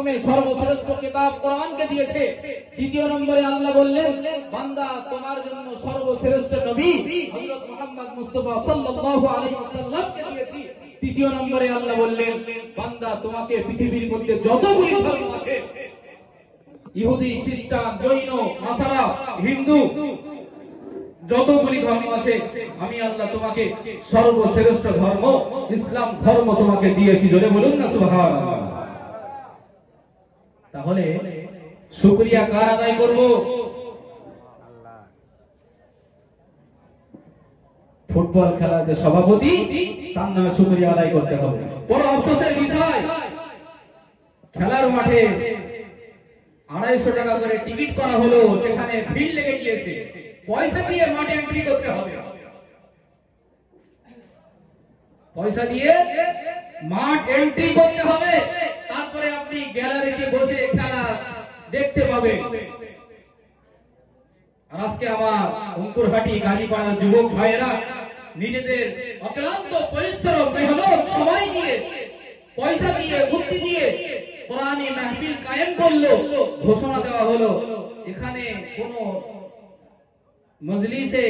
প্রথমে সর্বশ্রেষ্ঠ কিতাব কোরআনকে দিয়েছে। দ্বিতীয় নম্বরে আল্লাহ বললেন, বান্দা, তোমার জন্য সর্বশ্রেষ্ঠ নবী হযরত মুহাম্মদ মুস্তাফা সাল্লাল্লাহু আলাইহি ওয়াসাল্লামকে দিয়েছি। তৃতীয় নম্বরে আল্লাহ বললেন, বান্দা, তোমাকে পৃথিবীর মধ্যে যতগুলি ধর্ম আছে, ইহুদি, খ্রিস্টান, জৈন, নাসারা, হিন্দু, যতগুলি ধর্ম আছে, আমি আল্লাহ তোমাকে সর্বশ্রেষ্ঠ ধর্ম, ইসলাম ধর্ম তোমাকে দিয়েছি। জোরে বলুন না সুবহানাল্লাহ। তাহলে শুকরিয়া কার আদায় করব? ফুটবল খেলা যে সভাপতি, তার নামে শুকরিয়া আদায় করতে হবে। বড় আফসোসের বিষয়, খেলার মাঠে আড়াইশো টাকা করে টিকিট করা হলো, সেখানে ভিড় লেগে গিয়েছে। পয়সা দিয়ে মাঠে এন্ট্রি করতে হবে। পয়সা দিয়ে মাঠ এন্ট্রি করতে হবে তারপরে আপনি গ্যালারিতে বসে খেলা আর আজকে আমার অঙ্কুরহাটি গাজীপাড়ার যুবক ভাইয়েরা নিজেদের অক্লান্ত পরিশ্রম, মেহনত, সময় দিয়ে, পয়সা দিয়ে, বুদ্ধি দিয়ে কোরআনী কায়েম করল, ঘোষণা দেওয়া হলো। এখানে কোন মজলিসে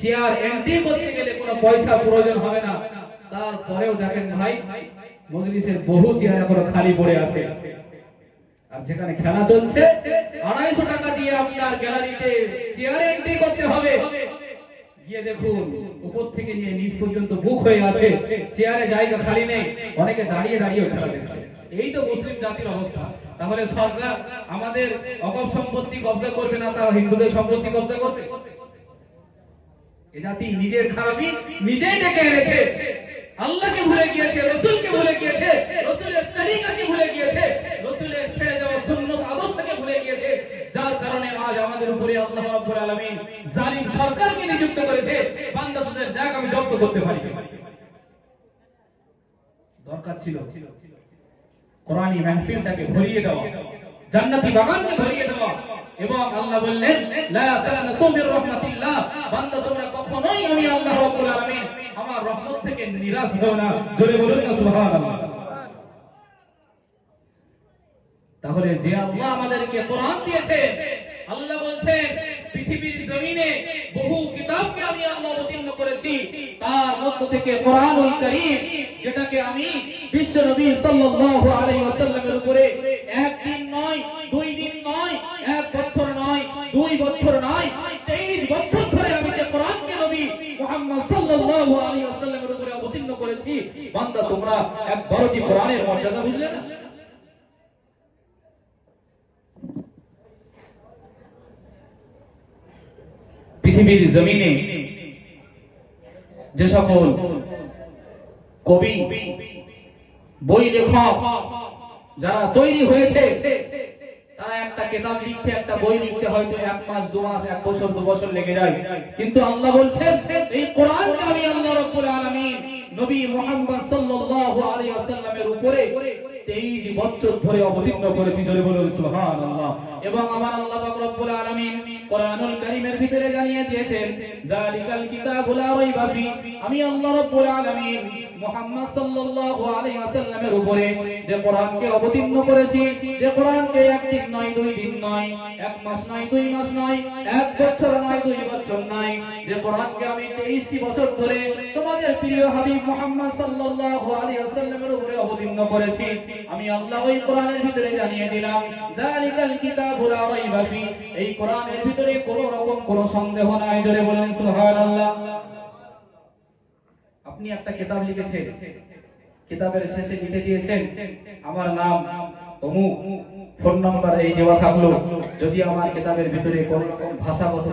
চেয়ার এন্ট্রি করতে গেলে কোনো পয়সা প্রয়োজন হবে না। তারপরেও দেখেন ভাই, মজলিসের বহু চেয়ার এখনও খালি পড়ে আছে। আর যেখানে খেলা চলছে, আড়াইশো টাকা দিয়ে আপনার গ্যালারিতে চেয়ার এন্ট্রি করতে হবে। গিয়ে দেখুন, উপর থেকে নিয়ে নিচ পর্যন্ত বুক হয়ে আছে চেয়ারে জায়গা খালি নেই, অনেকে দাঁড়িয়ে দাঁড়িয়ে খেলা দেখছে। এই তো মুসলিম জাতির অবস্থা। তাহলে সরকার আমাদের অকপ সম্পত্তি কবজা করবে না, তা হিন্দুদের সম্পত্তি কবজা করবে? এ জাতি নিজের খারাপি নিজেই ডেকে এনেছে। আল্লাহকে ভুলে গিয়েছে, রসুলকে ভুলে গিয়েছে, রসুলের তরিকাকে ভুলে গিয়েছে। রসুলের ছেড়ে যাওয়া সুন্নত আদর্শকে ভুলে গিয়েছে। যার কারণে আজ আমাদের উপরে আল্লাহ রাব্বুল আলামিন জালিম সরকারকে নিযুক্ত করেছে। দেখ আমি জব্দ করতে পারি দরকার ছিল মাহফিলটাকে ভরিয়ে দেওয়া, জান্নাতি বাগানকে ভরিয়ে দেওয়া। এবং আল্লাহ বললেন, লা রাহমাতিল্লাহ। বান্দা, তোমরা কখনোই আমি আল্লাহ রাব্বুল আলামিন আমার রহমত থেকে নিরাশ হও না। জোরে বলুন না সুবহানাল্লাহ। তাহলে যে আল্লাহ আমাদেরকে কোরআন দিয়েছেন আল্লাহ বলছেন, পৃথিবীর জমিনে বহু কিতাবকে আমি আল্লাহ অবতীর্ণ করেছি। তার মধ্য থেকে কোরআনুল কারীম, যেটাকে আমি বিশ্ব নবী সাল্লাল্লাহু আলাইহি ওয়াসাল্লামের উপরে একদিন নয়, দুই দিন নয়, এক বছর নয়, দুই বছর নয় 23 বছর ধরে আমি যে কোরআনকে নবী মুহাম্মদ সাল্লাল্লাহু আলাইহি ওয়াসাল্লামের উপরে অবতীর্ণ করেছি, বান্দা তোমরা এক বড়টি কোরআনের মর্যাদা বুঝলে না? পৃথিবীর জমিনে যে সকল কবি, বই লেখক যারা তৈরি হয়েছে, তারা একটা কেতাব লিখতে, একটা বই লিখতে হয়তো এক মাস, দু মাস, এক বছর, দু বছর লেগে যায়। কিন্তু আল্লাহ বলছেন, এই কোরআনকে আমি আল্লাহ রাব্বুল আলামিন নবী মুহাম্মদ সাল্লাল্লাহু আলাইহি ওয়াসাল্লামের উপরে 23 বছর ধরে অবতীর্ণ করেছি ধরে বলুন এবং আমার আল্লাহ রব্বুল আলামিন এক মাস নয়, দুই মাস নয়, এক বছর দুই বছর নয়, যে আমি 23টি বছর ধরে তোমাদের প্রিয় হাবিব মুহাম্মদ সাল্লাল্লাহু আলাইহি ওয়াসাল্লামের উপরে অবতীর্ণ করেছি আমি আল্লাহ ওই কোরআনের ভিতরে জানিয়ে দিলাম জালিকাল কিতাবু লা রাইবা ফি এই কোরআনের ভিতরে কোনো রকম কোনো সন্দেহ নাই। জোরে বলেন, সুবহানাল্লাহ। আপনি একটা কিতাব লিখেছেন, কিতাবের শেষে লিখে দিয়েছেন, আমার নাম অমুক ফোন নাম্বার এই দেওয়া থাকল। যদি আমার কিতাবের ভিতরে কোনো রকম ভাষাগত